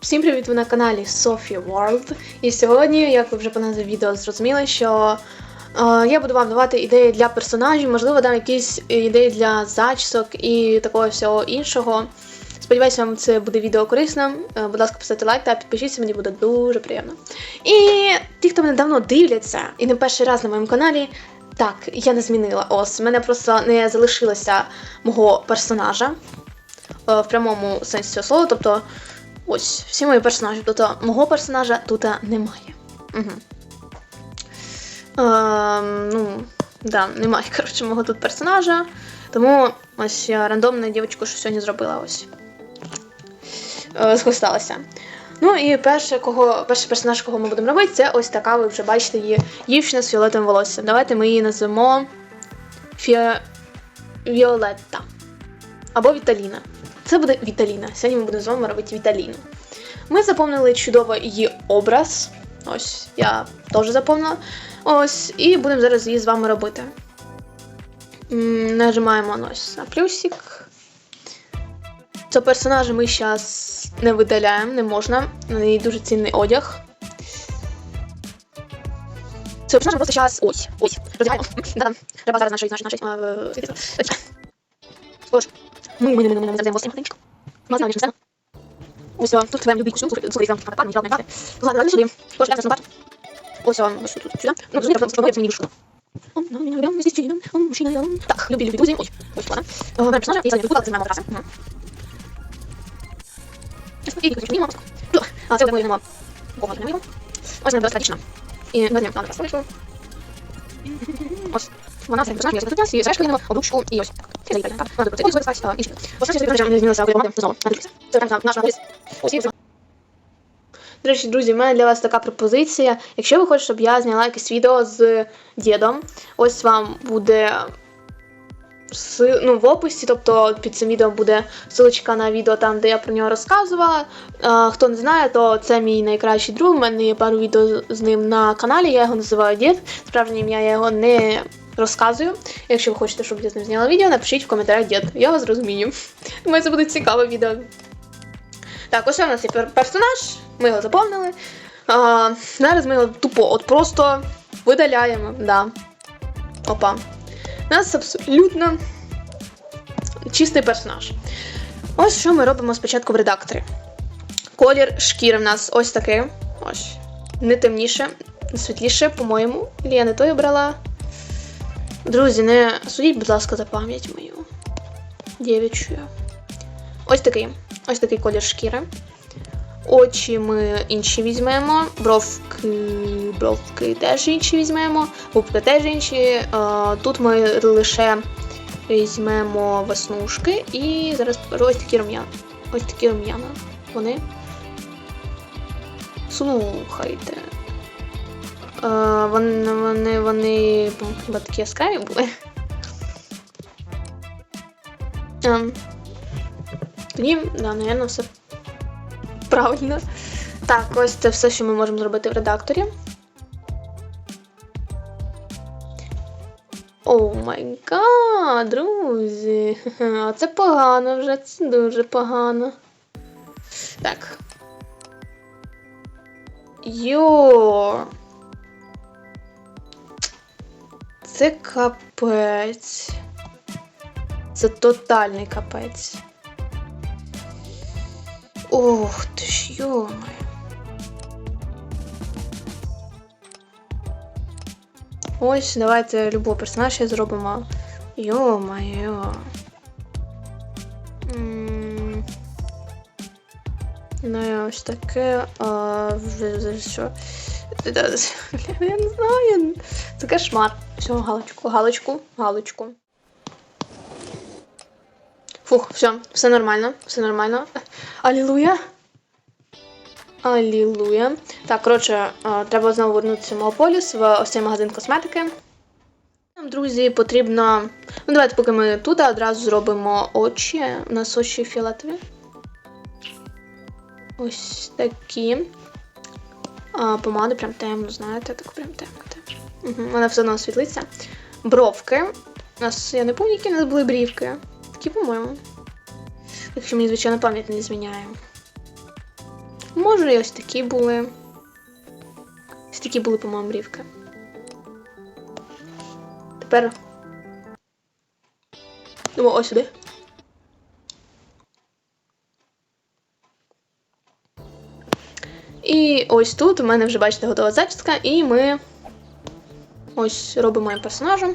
Всім привіт! Ви на каналі Sophie World. І сьогодні, як ви вже по назві відео зрозуміли, що е, я буду вам давати ідеї для персонажів, можливо, дам якісь ідеї для зачісок і такого всього іншого. Сподіваюся, вам це буде відео корисним. Е, будь ласка, поставте лайк та підпишіться, мені буде дуже приємно. І ті, хто мене давно дивляться, і не перший раз на моєму каналі, так, я не змінила. Ось, в мене просто не залишилося мого персонажа е, в прямому сенсі цього слова. Тобто, ось, всі мої персонажі. Тобто, мого персонажа тут немає. Угу. Е, ну, да, немає, коротше, мого тут персонажа. Тому ось я рандомну дівчинку, що сьогодні зробила ось. Е, Схвосталася. Ну і перше, кого, перший персонаж, кого ми будемо робити, це ось така, ви вже бачите її дівчина з фіолетовим волоссям. Давайте ми її назвемо Фіо... Віолетта. Або Віталіна. Це буде Віталіна. Сьогодні ми будемо з вами робити Віталіну. Ми заповнили чудово її образ. Ось, я теж заповнила. Ось, і будемо зараз її з вами робити. Нажимаємо ось на плюсик. Цього персонажа ми зараз не видаляємо, не можна. На неї дуже цінний одяг. Це персонаж просто зараз. Ось, ось. Роздягаємо. Да, треба зараз нашої, нашої, нашої. Е. Тож, ми, ми, ми заведемо ось цим годинчик. Ми знаємо, що це. Ось, тут твоя любий костюм, слухай, там, не. Ну. Е. Ну, не. Вона все і ось. До речі, друзі, в мене для вас така пропозиція. Якщо ви хочете, щоб я зняла якесь відео з дідом, ось вам буде ну, в описі, тобто під цим відео буде ссылочка на відео там, де я про нього розказувала. Е, хто не знає, то це мій найкращий друг. У мене є пару відео з ним на каналі, я його називаю дід. Справжнє ім'я я його не розказую. Якщо ви хочете, щоб я з ним зняла відео, напишіть в коментарях дід. Я вас зрозумію. Думаю, це буде цікаве відео. Так, ось у нас є персонаж, ми його заповнили. А, зараз ми його тупо от просто видаляємо. Да. Опа. У нас абсолютно чистий персонаж. Ось що ми робимо спочатку в редакторі. Колір шкіри в нас ось такий. Ось. Не темніше, не світліше, по-моєму. Я не той обрала. Друзі, не судіть, будь ласка, за пам'ять мою. Дівчую. Ось такий. Ось такий колір шкіри. Очі ми інші візьмемо, бровки, бровки теж інші візьмемо, губки теж інші. Тут ми лише візьмемо веснушки і зараз покажу ось такі рум'яна. Ось такі рум'яна. Вони. Слухайте. Вони, вони, вони хіба такі яскраві були. Тоді, да, напевно, все правильно. Так, ось це все, що ми можемо зробити в редакторі. О май гад, друзі. Це погано вже, це дуже погано. Так. Йо. Це капець. Це тотальний капець. Ох ти ж йоми. Ось, давайте любого персонажа зробимо. Йо-моє. Ну, і ось таке. А, що? Я не знаю. Це кошмар. Все, галочку, галочку, галочку. Фух, все, все нормально, все нормально. Алілуя. Алілуя. Так, коротше, треба знову вернутися в Мегаполіс, в ось цей магазин косметики. Нам, друзі, потрібно. Ну, давайте, поки ми тут, одразу зробимо очі. У нас очі фіолетові. Ось такі. А, помади прям темно, знаєте, так прям темно. Угу, вона все одно світлиться. Бровки. У нас, я не пам'ятаю, які у нас були брівки. Такі, по-моєму. Якщо мені, звичайно, пам'ять не зміняє. Може, і ось такі були. Ось такі були, по-моєму, брівки. Тепер. Думаю, ось сюди. І ось тут у мене вже, бачите, готова зачіска, і ми ось робимо моїм персонажем.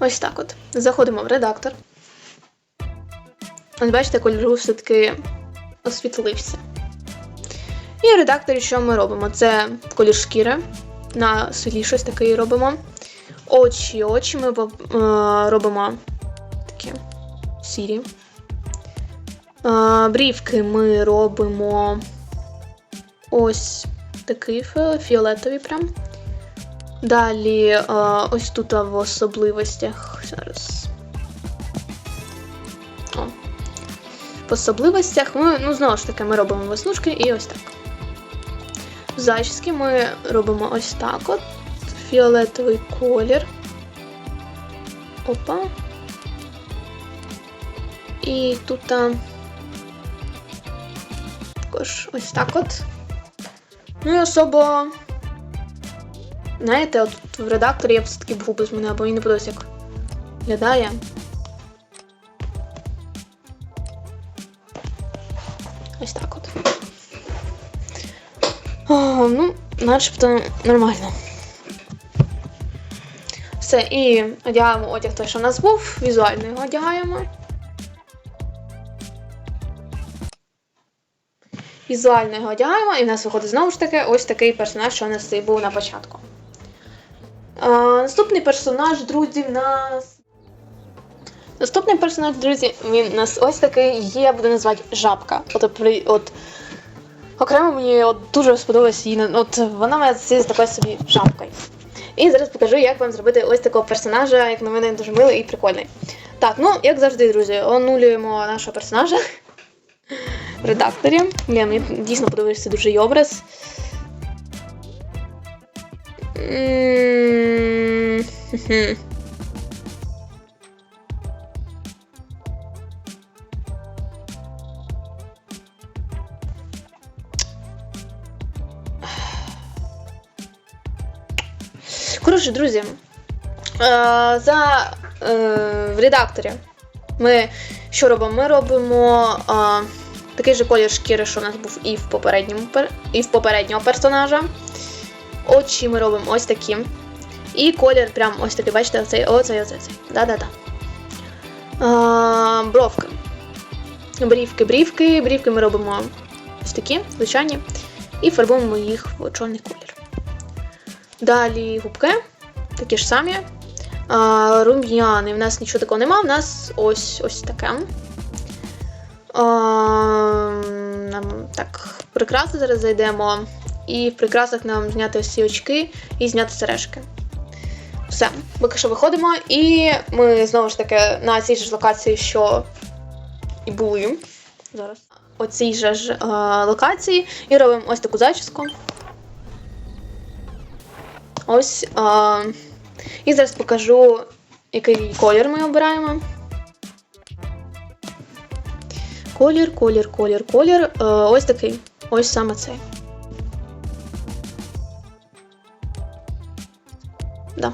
Ось так от. Заходимо в редактор. Ось бачите, кольору все-таки освітлився. І в редакторі що ми робимо? Це колір шкіри. На світлі щось таке робимо. Очі, очі ми е, робимо такі сірі. Брівки ми робимо ось такий фі- фіолетовий прям. Далі ось тут в особливостях. Зараз. О. В особливостях ми, ну, знову ж таки, ми робимо веснушки і ось так. Зачіски ми робимо ось так от. Фіолетовий колір. Опа. І тут також ось так от. Ну і особо. Знаєте, от в редакторі я все-таки б губи мене, бо мені не подобається, як виглядає. Ось так от. А, ну, начебто нормально. Все, і одягаємо одяг той, що в нас був, візуально його одягаємо. Візуально його одягаємо, і в нас виходить знову ж таки ось такий персонаж, що у нас і був на початку. А, наступний персонаж, друзі, в нас. Наступний персонаж, друзі, він у нас ось такий є, я буду назвати жабка. От, от окремо мені от дуже сподобалась її. От вона мене з такою собі жабкою. І зараз покажу, як вам зробити ось такого персонажа, як на мене дуже милий і прикольний. Так, ну як завжди, друзі, онулюємо нашого персонажа редакторі. Блін, мені дійсно подобається дуже образ. Коротше, друзі, е, за е, в редакторі ми що робимо? Ми робимо е, такий же колір шкіри, що у нас був і в попередньому і в попереднього персонажа. Очі ми робимо ось такі. І колір прям ось такий, бачите, оцей, оцей, оцей. Да-да-да. Бровки. Брівки, брівки, брівки ми робимо ось такі, звичайні. І фарбуємо їх в чорний колір. Далі губки, такі ж самі. Рум'яни. В нас нічого такого нема, в нас ось ось таке. Нам так, прикраси зараз зайдемо. І в прикрасах нам зняти ці очки і зняти сережки. Все, поки що виходимо, і ми знову ж таки на цій ж локації, що і були. Зараз. Оцій же ж е, локації, і робимо ось таку зачіску. Ось. А, і зараз покажу, який колір ми обираємо. Колір, колір, колір, колір. Е, ось такий. Ось саме цей. Да.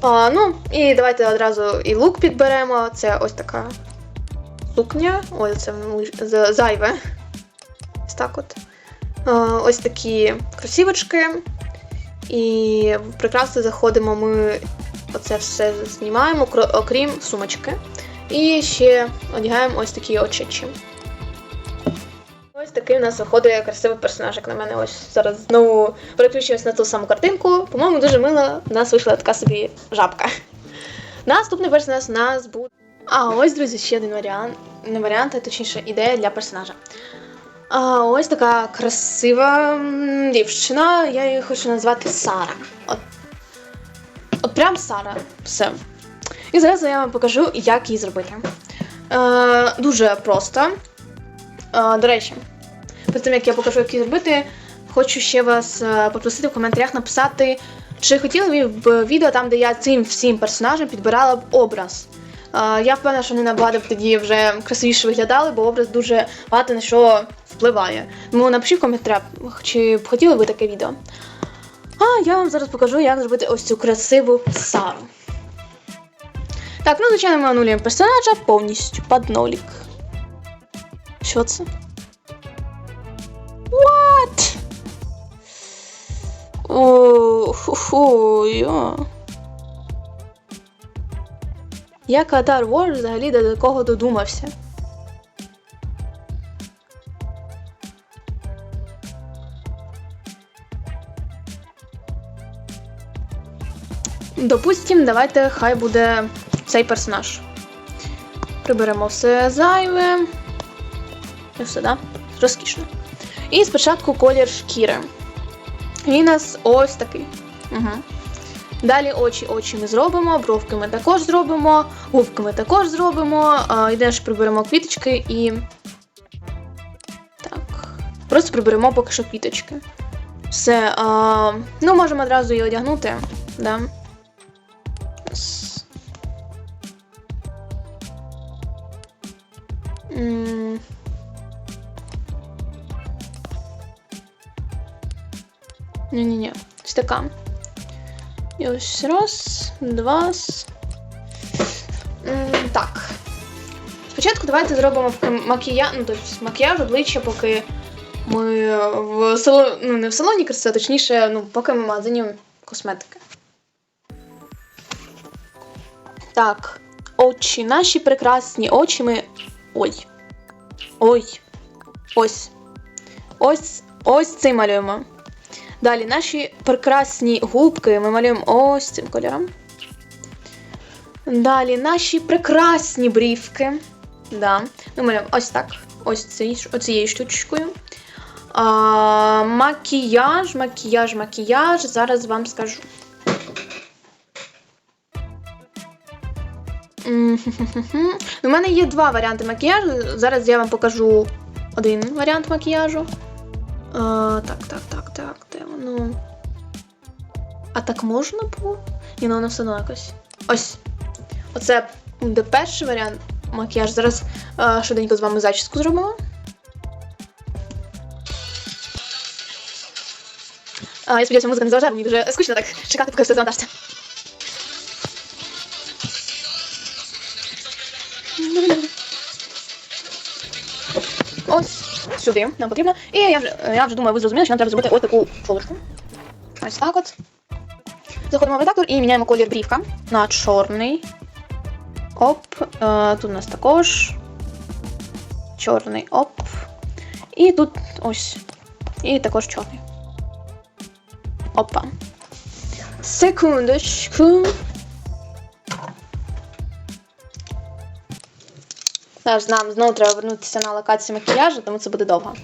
А, ну, і давайте одразу і лук підберемо. Це ось така сукня. Ой, це зайве. Ось так от. Е, ось такі кросівочки. І в прикраси заходимо ми оце все знімаємо, окрім сумочки. І ще одягаємо ось такі очечі. Ось такий у нас виходить красивий персонаж, як на мене. Ось зараз знову переключуюсь на ту саму картинку. По-моєму, дуже мило у нас вийшла така собі жабка. Наступний персонаж у нас буде. А ось, друзі, ще один варіант. Не варіант, а точніше ідея для персонажа. А, ось така красива дівчина, я її хочу назвати Сара. От, от прям Сара. Все. І зараз я вам покажу, як її зробити. Е, дуже просто. Е, до речі, перед тим як я покажу, як її зробити, хочу ще вас е, попросити в коментарях написати, чи хотіли б відео там, де я цим всім персонажам підбирала б образ. А, я впевнена, що вони набагато б тоді вже красивіше виглядали, бо образ дуже багато на що впливає. Тому напишіть в коментарях, чи б хотіли ви таке відео. А я вам зараз покажу, як зробити ось цю красиву Сару. Так, ну звичайно, ми онулюємо персонажа повністю під нолік. Що це? What? О, йо. Як Атар Wars взагалі до такого додумався? Допустим, давайте хай буде цей персонаж. Приберемо все зайве. І все, да? Розкішно. І спочатку колір шкіри. Він у нас ось такий. Угу. Далі очі, очі ми зробимо, бровки ми також зробимо, губки ми також зробимо. Ж приберемо квіточки і. Так. Просто приберемо поки що квіточки. Все. А, ну, можемо одразу її одягнути. Да. М. Ні-ні-ні, ось така. І ось раз, два. Так. Спочатку давайте зробимо макіяж, ну, тобто макіяж обличчя, поки ми в салоні, ну не в салоні краси, а точніше, ну, поки ми в магазині косметики. Так, очі, наші прекрасні очі ми. Ой. Ой. Ось. Ось ось цим малюємо. Далі наші прекрасні губки ми малюємо ось цим кольором. Далі наші прекрасні брівки. Да. Ми малюємо ось так. Ось ці, оцією штучкою. А, макіяж, макіяж, макіяж. Зараз вам скажу. У мене є два варіанти макіяжу. Зараз я вам покажу один варіант макіяжу. А, так, так, так, так, де воно? А так можна було? Ні, ну воно все одно якось. Ось. Оце буде перший варіант макіяж. Зараз а, швиденько з вами зачіску зробимо. А, я сподіваюся, музика не заважає, мені дуже скучно так чекати, поки все завантажиться. Сюди нам потрібно. І я вже, я вже думаю, ви зрозуміли, що нам треба зробити ось таку шолушку. Ось так от. Заходимо в редактор і міняємо колір брівка на чорний. Оп. Е, тут у нас також. Чорний оп. І тут ось. І також чорний. Опа. Секундочку. Зараз нам знову треба вернутися на локацію макіяжу, тому це буде довго.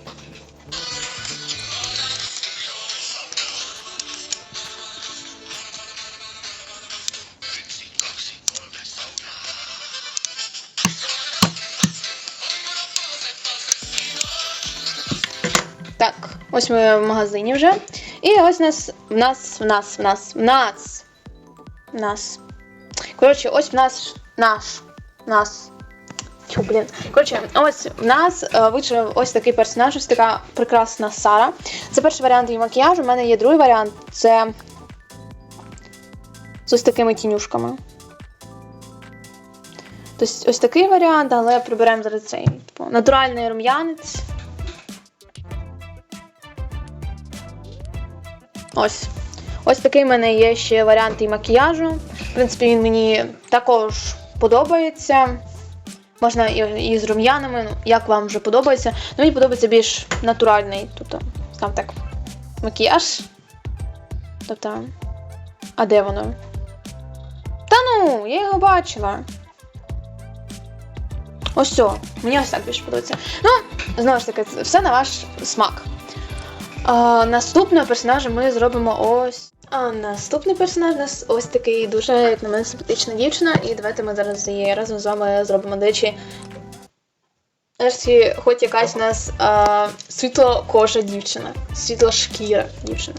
Так, ось ми в магазині вже. І ось нас, в нас, в нас, в нас, в нас. В нас. Коротше, ось в нас наш. Нас. Чу, блін. Коротше, ось в нас е, вийшов ось такий персонаж, ось така прекрасна Сара. Це перший варіант її макіяжу. У мене є другий варіант це з ось такими тінюшками. Тобто ось такий варіант, але приберемо зараз цей. Типу, натуральний рум'янець. Ось. Ось такий в мене є ще варіант і макіяжу. В принципі, він мені також подобається. Можна і, і з рум'янами, ну, як вам вже подобається. Ну, мені подобається більш натуральний, тобто, скажімо так, макіяж. Тобто. А де воно? Та ну, я його бачила. Ось все. Мені ось так більше подобається. Ну, знову ж таки, все на ваш смак. А, наступного персонажа ми зробимо ось. А наступний персонаж у нас ось такий дуже, як на мене, симпатична дівчина. І давайте ми зараз її разом з вами зробимо. Речі, нарешті, хоч якась у нас а, світлокожа дівчина, світлошкіра дівчина.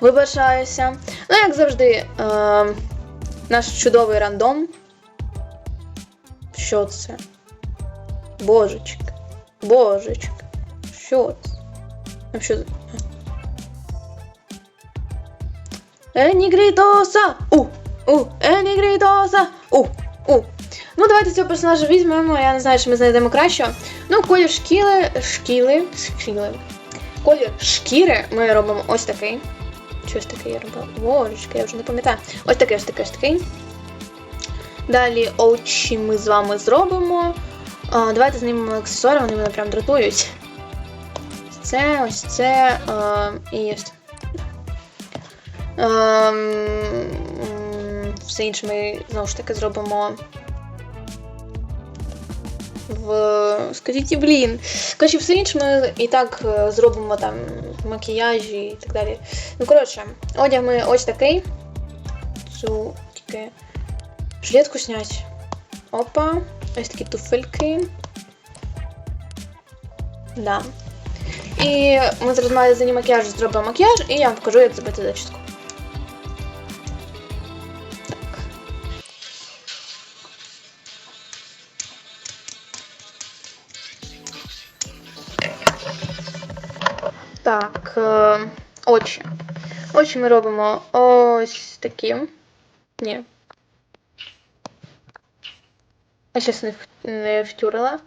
Вибачаюся. Ну, як завжди, а, наш чудовий рандом. Що це? Божечки. Божечки. Що це? А що це? Енігрітоса! У! У! Енігрітоса! У! У! Ну, давайте цього персонажа візьмемо. Я не знаю, чи ми знайдемо кращого. Ну, колір шкіли. Шкіли. Шкіли. Колір шкіри ми робимо ось такий. Щось таке я робила. Божечки, я вже не пам'ятаю. Ось такий, ось такий, ось такий. Далі очі ми з вами зробимо. А, давайте знімемо аксесуари, вони мене прям дратують. Це, ось це а, і ось. Ем, все інше ми знову ж таки зробимо. В. Скажіть, блін. Коротше, все інше ми і так е, зробимо там макіяжі і так далі. Ну, коротше, одяг ми ось такий. Цю тільки жилетку снять. Опа. Ось такі туфельки. Да. І ми зараз за макіяж зробимо макіяж, і я вам покажу, як зробити зачіску. Так, е, очі. Очі ми робимо ось такі. Ні. Я щас не, не втюрила.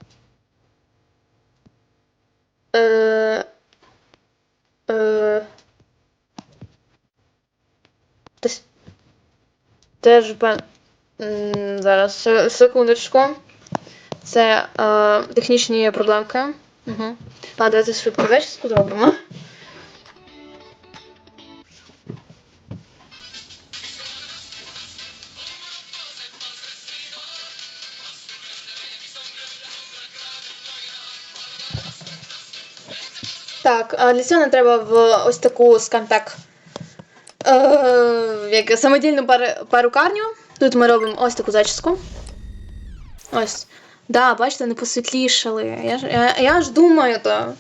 Е, е, теж пен... Зараз, секундочку. Це е, технічні проблемки. Угу. Давайте швидко зачіску зробимо. Так, а для цього нам треба в ось таку, скажімо так, е, як самодільну перукарню. Тут ми робимо ось таку зачіску. Ось. Да, бачите, не посвітлішали. Я ж, я, я ж думаю, то.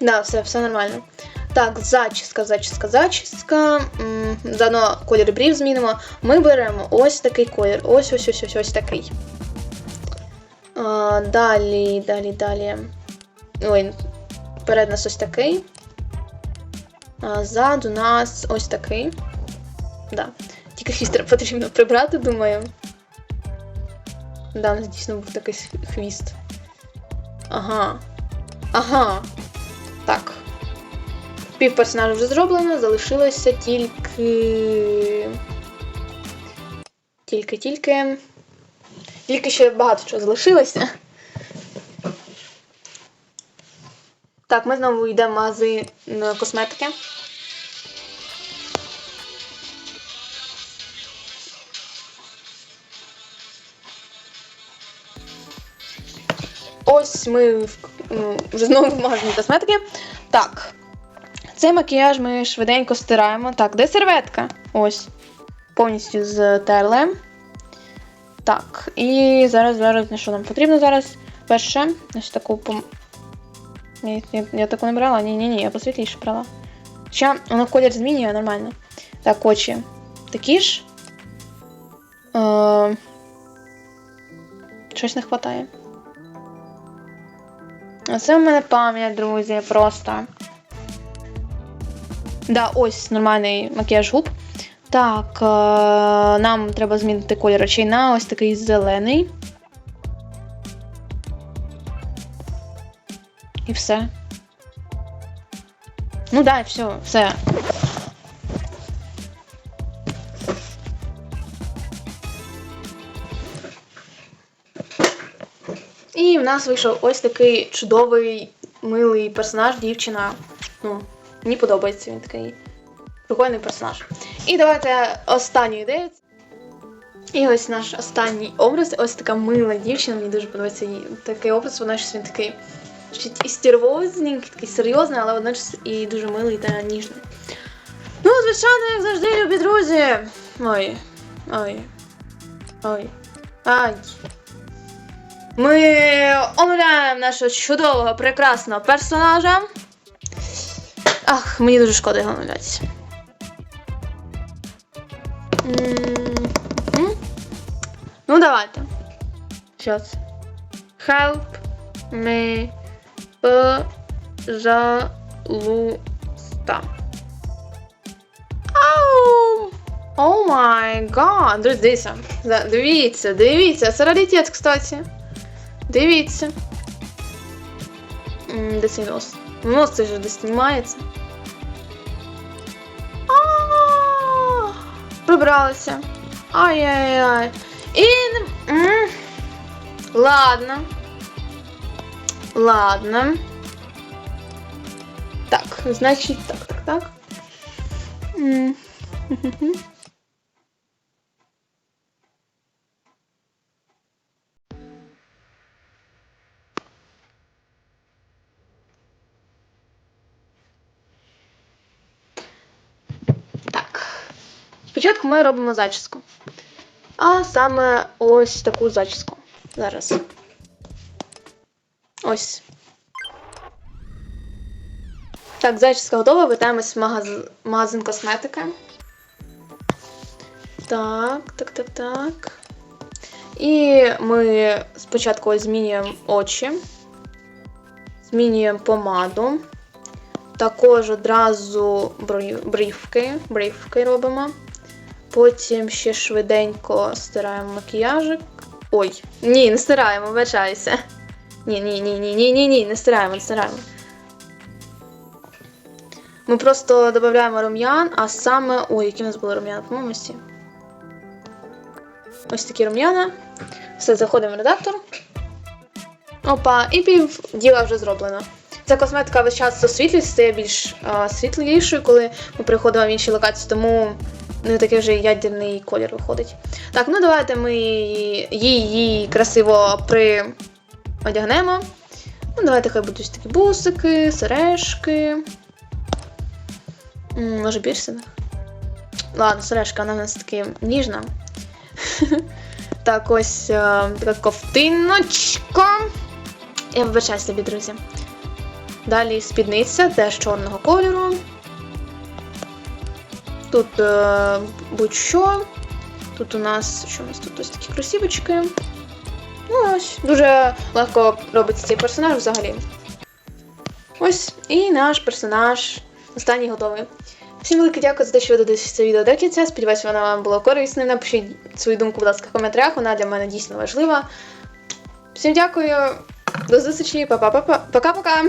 Да, все, все нормально. Так, зачіска, зачіска, зачіска. Заодно колір брів змінимо. Ми беремо ось такий колір. Ось ось ось ось ось такий. А, далі, далі, далі. Ой, Вперед у нас ось такий. А ззаду у нас ось такий. Да. Тільки хвіст потрібно прибрати, думаю. Да, нас дійсно був такий хвіст. Ага. Ага. Так. Пів персонажа вже зроблено, залишилося тільки. Тільки, тільки. Тільки ще багато чого залишилося. Так, ми знову йдемо в магазин е, косметики. Ось ми ну, вже знову в магазині косметики. Так. Цей макіяж ми швиденько стираємо. Так, де серветка? Ось. Повністю зтерли. Так, і зараз, зараз, що нам потрібно зараз? Перше, ось таку пом... Ні, я, я таку не брала? Ні, ні, ні, я посвітліше брала. Ще воно колір змінює нормально. Так, очі. Такі ж. Е, щось не вистачає. Оце в мене пам'ять, друзі, просто. Да, ось нормальний макіяж губ. Так, е, нам треба змінити колір очей на ось такий зелений. І все. Ну да, все, все. І в нас вийшов ось такий чудовий, милий персонаж, дівчина. Ну, мені подобається він такий прикольний персонаж. І давайте останню ідею. І ось наш останній образ, ось така мила дівчина, мені дуже подобається її такий образ, вона щось він такий і стервозненький, такий серйозний, але водночас і дуже милий та ніжний. Ну, звичайно, як завжди, любі друзі. Ой. Ой. Ой. Ай. Ми оновляємо нашого чудового, прекрасного персонажа. Ах, мені дуже шкода його м? Ну, давайте. Це? Help me, пожалуйста. Ау! О май гад! Дивіться. Дивіться, дивіться. Це раритет, кстати. Дивіться. Де цей нос? Нос це ж десь знімається. Прибралися. Ай-яй-яй. І. Ладно. Ладно. Так, значить, так, так. Так. Спочатку ми робимо зачіску. А саме ось таку зачіску. Зараз. Ось. Так, зачіска готова. Вертаємось в магаз... магазин косметики. Так, так, так, так. І ми спочатку ось змінюємо очі, змінюємо помаду. Також одразу брівки, брівки робимо. Потім ще швиденько стираємо макіяжик. Ой, ні, не стираємо, вибачаюся. Ні, ні, ні, ні, ні, ні, ні, не стираємо, не стираємо. Ми просто додаємо рум'ян, а саме. Ой, які у нас були рум'яна, по-моєму, ці. Ось такі рум'яна. Все, заходимо в редактор. Опа, і пів діла вже зроблено. Ця косметика весь час освітлюється, стає більш а, світлішою, коли ми приходимо в інші локації, тому не такий вже ядерний колір виходить. Так, ну давайте ми її, красиво приодягнемо. Ну, давайте хай будуть такі бусики, сережки. Може, пірсинг? Ладно, сережка, вона в нас таки ніжна. Так, ось е, така ковтиночка. Я вибачаю собі, друзі. Далі спідниця теж чорного кольору. Тут е, будь-що. Тут у нас. Що у нас тут ось такі кросівочки. Ну, ось, дуже легко робиться цей персонаж взагалі. Ось, і наш персонаж останній готовий. Всім велике дякую за те, що ви додивилися це відео до кінця. Сподіваюся, воно вам було корисним. Напишіть свою думку, будь ласка, в коментарях. Вона для мене дійсно важлива. Всім дякую. До зустрічі, Па-па-па-па. Пока-пока.